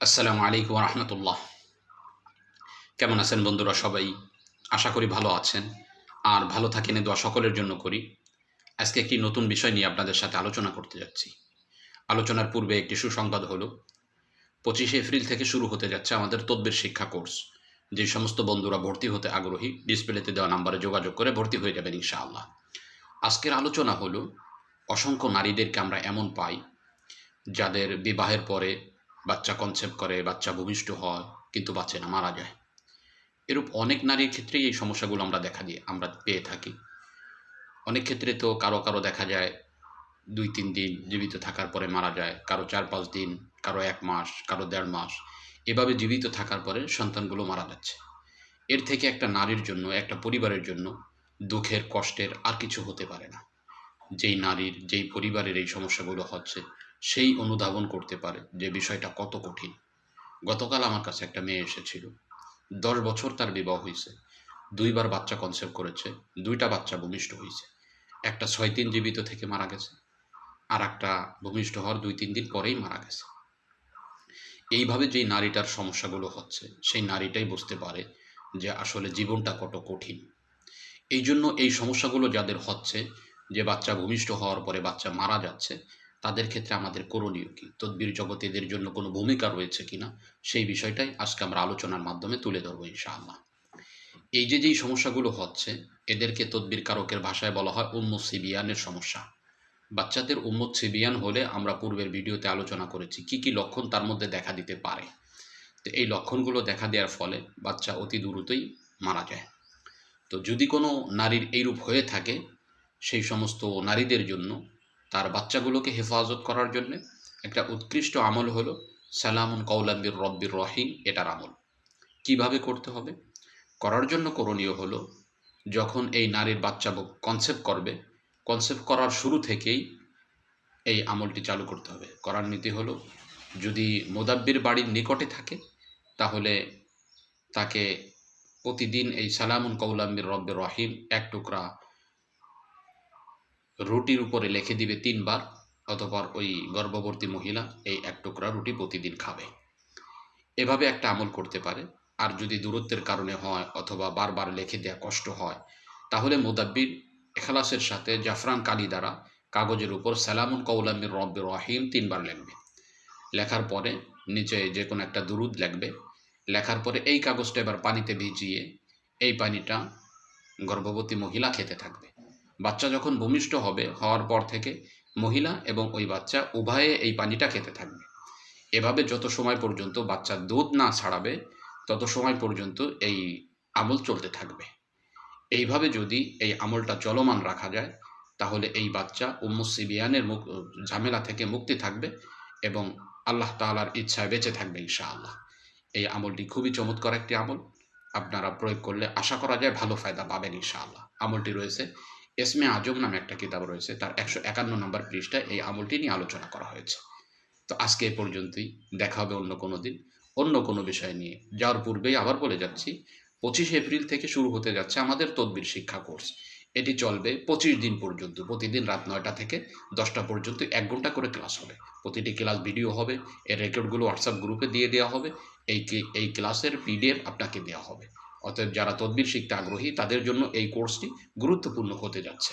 আসসালামু আলাইকুম রহমতুল্লাহ। কেমন আছেন বন্ধুরা সবাই? আশা করি ভালো আছেন। আর ভালো থাকেন দোয়া সকলের জন্য করি। আজকে একটি নতুন বিষয় নিয়ে আপনাদের সাথে আলোচনা করতে যাচ্ছি। আলোচনার পূর্বে একটি সুসংবাদ হলো, পঁচিশে এপ্রিল থেকে শুরু হতে যাচ্ছে আমাদের তদ্বির শিক্ষা কোর্স। যে সমস্ত বন্ধুরা ভর্তি হতে আগ্রহী, ডিসপ্লেতে দেওয়া নাম্বারে যোগাযোগ করে ভর্তি হয়ে যাবেন ইনশাআল্লাহ। আজকের আলোচনা হলো, অসংখ্য নারীদেরকে আমরা এমন পাই, যাদের বিবাহের পরে বাচ্চা কনসেপ্ট করে, বাচ্চা ভূমিষ্ঠ হয়, কিন্তু বাচ্চা না মারা যায়। এরূপ অনেক নারীর ক্ষেত্রেই এই সমস্যাগুলো আমরা দেখা দিয়ে, আমরা পেয়ে থাকি। অনেক ক্ষেত্রে তো কারও কারও দেখা যায়, দুই তিন দিন জীবিত থাকার পরে মারা যায়, কারও চার পাঁচ দিন, কারও এক মাস, কারও দেড় মাস। এভাবে জীবিত থাকার পরে সন্তানগুলো মারা যাচ্ছে। এর থেকে একটা নারীর জন্য, একটা পরিবারের জন্য দুঃখের, কষ্টের আর কিছু হতে পারে না। যেই নারীর, যেই পরিবারের এই সমস্যাগুলো হচ্ছে সেই অনুধাবন করতে পারে যে বিষয়টা কত কঠিন। গতকাল আমার কাছে একটা মেয়ে এসেছিল। দশ বছর তার বিবাহ হয়েছে। দুইবার বাচ্চা কনসেপ্ট করেছে। দুইটা বাচ্চা ভূমিষ্ঠ হয়েছে। একটা ছয় দিন জীবিত থেকে মারা গেছে। আর একটা ভূমিষ্ঠ হওয়ার দুই তিন দিন পরেই মারা গেছে। এইভাবে যেই নারীটার সমস্যাগুলো হচ্ছে, সেই নারীটাই বুঝতে পারে যে আসলে জীবনটা কত কঠিন। এই জন্য এই সমস্যাগুলো যাদের হচ্ছে, যে বাচ্চা ভূমিষ্ঠ হওয়ার পরে বাচ্চা মারা যাচ্ছে তাদের ক্ষেত্রে আমাদের করণীয় কী? তদ্বির জগতে এদের জন্য কোনো ভূমিকা রয়েছে কিনা? সেই বিষয়টাই আজকে আমরা আলোচনার মাধ্যমে তুলে ধরবো ইনশাআল্লাহ। এই যে যেই সমস্যাগুলো হচ্ছে, এদেরকে তদ্বির কারকের ভাষায় বলা হয় উম্মুদ সিবিয়ানের সমস্যা। বাচ্চাদের উম্মুদ সিবিয়ান হলে আমরা পূর্বের ভিডিওতে আলোচনা করেছি, কি কি লক্ষণ তার মধ্যে দেখা দিতে পারে। তো এই লক্ষণগুলো দেখা দেওয়ার ফলে বাচ্চা অতি দ্রুতই মারা যায়। তো যদি কোনো নারীর এইরূপ হয়ে থাকে, সেই সমস্ত নারীদের জন্য তার বাচ্চাগুলোকে হেফাজত করার জন্য একটা উৎকৃষ্ট আমল হলো সালামুন কৌলাম্বির রব্বির রহিম, এটার আমল। কীভাবে করতে হবে? করার জন্য করণীয় হলো যখন এই নারীর বাচ্চা কনসেপ্ট করবে কনসেপ্ট করার শুরু থেকেই এই আমলটি চালু করতে হবে। করার নীতি হলো যদি মোদাব্বির বাড়ির নিকটে থাকে, তাহলে তাকে প্রতিদিন এই সালামুন কৌলাম্বির রব্বির রহিম এক টুকরা রুটির উপরে লিখে দিবে তিনবার, অতপর ওই গর্ভবতী মহিলা এই এক টুকরা রুটি প্রতিদিন খাবে। এভাবে একটা আমল করতে পারে। আর যদি দূরত্বের কারণে হয় অথবা বারবার লেখে দেওয়া কষ্ট হয়, তাহলে মোদাব্বির এখালাসের সাথে জাফরান কালি দ্বারা কাগজের উপর সালামুন কৌলামির রব্বে রহিম তিনবার লিখবে। লেখার পরে নিচে যে কোনো একটা দুরুদ লেখবে। লেখার পরে এই কাগজটা এবার পানিতে ভিজিয়ে এই পানিটা গর্ভবতী মহিলা খেতে থাকবে। বাচ্চা যখন ভূমিষ্ঠ হবে, হওয়ার পর থেকে মহিলা এবং ওই বাচ্চা উভয়ে এই পানিটা খেতে থাকবে। এভাবে যত সময় পর্যন্ত বাচ্চা দুধ না ছাড়াবে, তত সময় পর্যন্ত এই আমল চলতে থাকবে। এইভাবে যদি এই আমলটা চলমান রাখা যায়, তাহলে এই বাচ্চা উম্মুসিবিয়ানের মুখ, ঝামেলা থেকে মুক্তি থাকবে এবং আল্লাহ তালার ইচ্ছায় বেঁচে থাকবে ইনশাআল্লাহ। এই আমলটি খুবই চমৎকার একটি আমল। আপনারা প্রয়োগ করলে আশা করা যায় ভালো ফায়দা পাবেন ইনশাআল্লাহ। আমলটি রয়েছে এসমে আজম নামে একটা কিতাব রয়েছে, তার একশো একান্ন নম্বর পৃষ্ঠায় এই আমলটি নিয়ে আলোচনা করা হয়েছে। তো আজকে এ পর্যন্তই, দেখা হবে অন্য কোনো দিন, অন্য কোনো বিষয় নিয়ে। যাওয়ার পূর্বেই আবার বলে যাচ্ছি, পঁচিশে এপ্রিল থেকে শুরু হতে যাচ্ছে আমাদের তদবির শিক্ষা কোর্স। এটি চলবে পঁচিশ দিন পর্যন্ত, প্রতিদিন রাত নয়টা থেকে দশটা পর্যন্ত এক ঘণ্টা করে ক্লাস হবে। প্রতিটি ক্লাস ভিডিও হবে, এর রেকর্ডগুলো হোয়াটসঅ্যাপ গ্রুপে দিয়ে দেওয়া হবে, এই এই ক্লাসের পিডিএফ আপনাকে দেওয়া হবে। অতএব যারা তদবির শিখতে আগ্রহী তাদের জন্য এই কোর্সটি গুরুত্বপূর্ণ হতে যাচ্ছে।